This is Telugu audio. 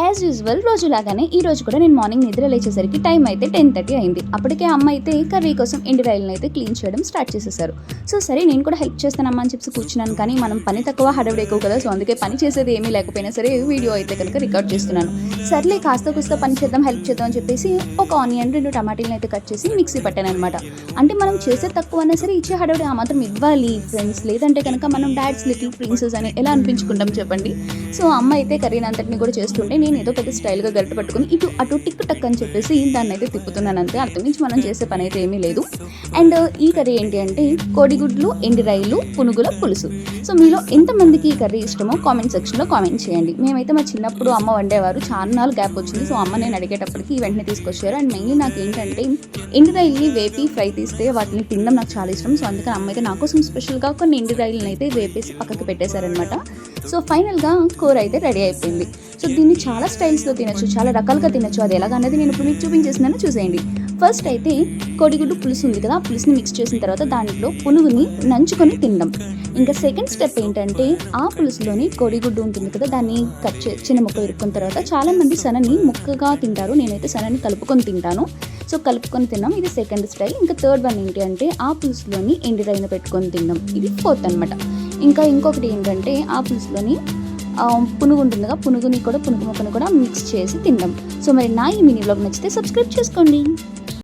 యాజ్ యూజువల్ రోజులాగానే ఈ రోజు కూడా నేను మార్నింగ్ నిద్ర లేచేసరికి టైం అయితే టెన్ థర్టీ అయింది. అప్పటికే అమ్మ అయితే కర్రీ కోసం ఎండి రైల్ని అయితే క్లీన్ చేయడం స్టార్ట్ చేసేసారు. సో సరే నేను కూడా హెల్ప్ చేస్తానమ్మా అని చెప్పి కూర్చున్నాను కానీ మనం పని తక్కువ హడవిడి ఎక్కువ కదా సో అందుకే పని చేసేది ఏమీ లేకపోయినా సరే వీడియో అయితే కనుక రికార్డ్ చేస్తున్నాను. సర్లే కాస్త కూస్త పని చేద్దాం హెల్ప్ చేద్దాం అని చెప్పేసి ఒక ఆనియన్ రెండు టమాటీలను అయితే కట్ చేసి మిక్సీ పట్టాను అనమాట అంటే మనం చేసే తక్కువ అయినా సరే ఇచ్చే హడవిడి ఆ మాత్రం ఇవ్వాలి ఫ్రెండ్స్ లేదంటే కనుక మనం డాడ్స్ లిటిల్ ప్రిన్సెస్ అని ఎలా అనిపించుకుంటాం చెప్పండి. సో అమ్మ అయితే కర్రీని అంతటిని కూడా చేస్తుంటే నేను ఏదో పెద్ద స్టైల్గా గరిట పట్టుకుని ఇటు అటు టిక్ టక్ అని చెప్పేసి దాన్ని అయితే తిప్పుతున్నాను అంతే. అంతకుమించి మనం చేసే పని అయితే ఏమీ లేదు. అండ్ ఈ కర్రీ ఏంటి అంటే కోడిగుడ్లు ఎండి రైలు పునుగుల పులుసు. సో మీలో ఎంతమందికి ఈ కర్రీ ఇష్టమో కామెంట్ సెక్షన్లో కామెంట్ చేయండి. మేమైతే మా చిన్నప్పుడు అమ్మ వండేవారు. చాలా గ్యాప్ వచ్చింది. సో అమ్మ నేను అడిగేటప్పటికి వెంటనే తీసుకొచ్చారు. అండ్ మెయిన్లీ నాకు ఏంటంటే ఎండి రైల్ని వేపి ఫ్రై తీస్తే వాటిని తినడం నాకు చాలా ఇష్టం. సో అందుకని అమ్మ అయితే నా కోసం స్పెషల్గా కొన్ని ఎండి రైల్ని అయితే వేపేసి పక్కకు పెట్టేశారనమాట సో ఫైనల్గా కూర అయితే రెడీ అయిపోయింది. సో దీన్ని చాలా స్టైల్స్లో తినొచ్చు చాలా రకాలుగా తినచ్చు. అది ఎలాగన్నది నేను ఇప్పుడు మీకు చూపించేసినాను చూసేయండి. ఫస్ట్ అయితే కోడిగుడ్డు పులుసు ఉంది కదా ఆ పులుసుని మిక్స్ చేసిన తర్వాత దాంట్లో పునుగుని నంచుకొని తినడం ఇంకా సెకండ్ స్టెప్ ఏంటంటే ఆ పులుసులోని కోడిగుడ్డు ఉంటుంది కదా దాన్ని కట్ చే చిన్న ముక్క ఇరుక్కున్న తర్వాత చాలామంది సనని ముక్కగా తింటారు. నేనైతే సనని కలుపుకొని తింటాను. సో కలుపుకొని తిన్నాం. ఇది సెకండ్ స్టైల్ ఇంకా థర్డ్ వన్ ఏంటి అంటే ఆ పులుసులోని ఎండిరైన పెట్టుకొని తిన్నాం. ఇది ఫోర్త్ అనమాట ఇంకా ఇంకొకటి ఏంటంటే ఆ పులుసులోని పునుగు ఉంటుందిగా పునుగుని కూడా పునుగు మొక్కను కూడా మిక్స్ చేసి తిందాం. సో మరి నా ఈ మినీ బ్లాగ్ నచ్చితే సబ్స్క్రైబ్ చేసుకోండి.